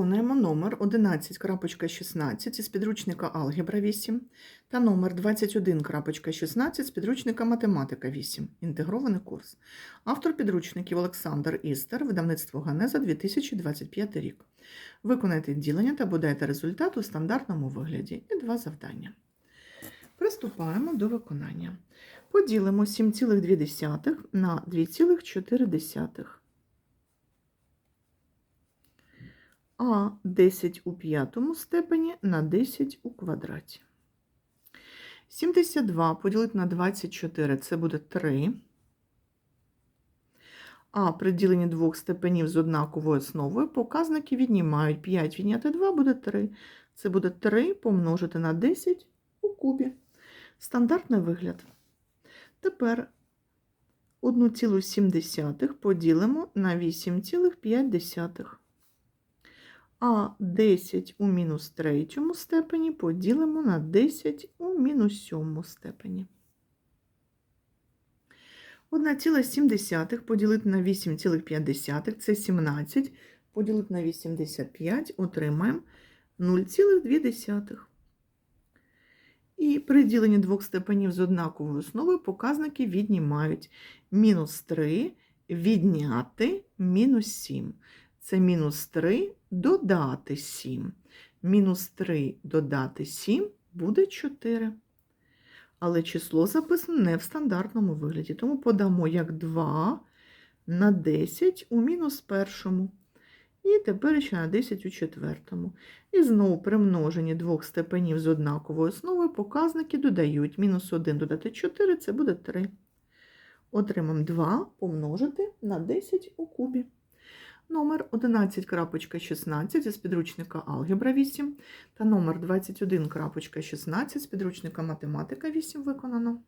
Виконуємо номер 11.16 із підручника Алгебра 8 та номер 21.16 з підручника Математика 8. Інтегрований курс. Автор підручників Олександр Істер, видавництво Ганеза 2025 рік. Виконайте ділення та подайте результат у стандартному вигляді. І два завдання. Приступаємо до виконання. Поділимо 7,2 на 2,4. А 10 у п'ятому степені на 10 у квадраті. 72 поділити на 24 це буде 3. А при діленні двох степенів з однаковою основою показники віднімають 5 відняти 2 буде 3. Це буде 3 помножити на 10 у кубі. Стандартний вигляд. Тепер 1,7 поділимо на 8,5 а 10 у мінус третьому степені поділимо на 10 у мінус сьомому степені. 1,7 поділити на 8,5 це 17, поділити на 85 отримаємо 0,2. І при діленні двох степенів з однаковою основою показники віднімають мінус 3 відняти мінус 7. Це мінус 3 додати 7. Мінус 3 додати 7 буде 4. Але число записано не в стандартному вигляді, тому подамо як 2 на 10 у мінус першому. І тепер ще на 10 у четвертому. І знову при множенні двох степенів з однаковою основою показники додають мінус 1 додати 4, це буде 3. Отримаємо 2 помножити на 10 у кубі номер 11.16 із підручника Алгебра 8 та номер 21.16 з підручника Математика 8 виконано.